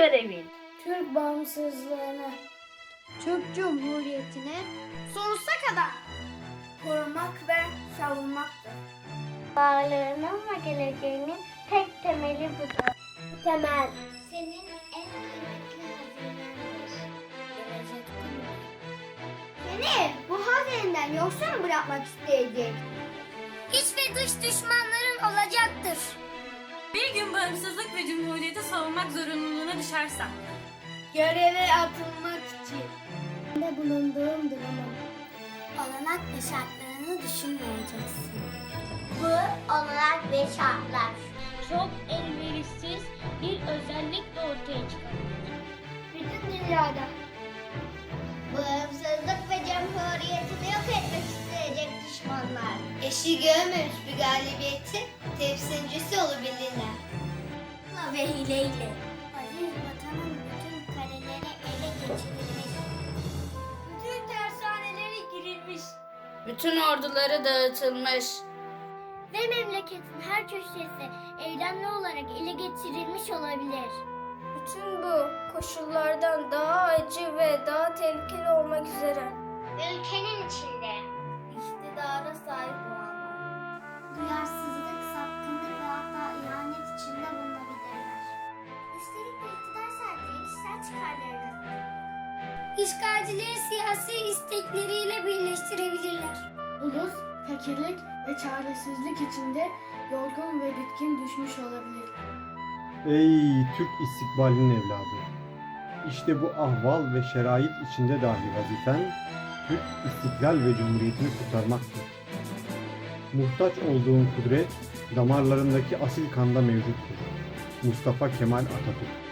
görevin? Türk bağımsızlığını, Türk Cumhuriyeti'ni sonsuza kadar korumak ve savunmaktır. varlığının ve geleceğinin tek temeli budur. Temel. Senin en kıymetli hazinendir. Gelecek Seni bu hazineden yoksun mu bırakmak isteyecek? İç ve dış düşmanların olacaktır. Bir gün bağımsızlık ve cumhuriyeti savunmak düşersen, Göreve atılmak için. Ne bulunduğum durumun olanak ve şartlarını düşünmeyeceksin. Bu olanak ve şartlar çok elverişsiz bir özellikle ortaya çıkabilir. Bütün dünyada. Bağımsızlık ve cumhuriyetini yok etmek isteyecek düşmanlar. Eşi görmemiş bir galibiyetin temsilcisi olabilirler. ve hileyle. Bütün orduları dağıtılmış. Ve memleketin her köşesi eylemli olarak ele geçirilmiş olabilir. Bütün bu koşullardan daha acı ve daha tehlikeli olmak üzere. Ülkenin içinde İktidara sahip olanlar. duyarsızlık, sapkınlık ve hatta ihanet içinde bulunabilirler. Üstelik de iktidar sahipleri kişisel çıkarlarını işgalcileri siyasi istekleriyle. Fakirlik ve çaresizlik içinde yorgun ve bitkin düşmüş olabilir. Ey Türk istikbalinin evladı! İşte bu ahval ve şerait içinde dahi vazifen Türk istiklal ve cumhuriyetini kurtarmaktır. Muhtaç olduğun kudret damarlarındaki asil kanda mevcuttur. Mustafa Kemal Atatürk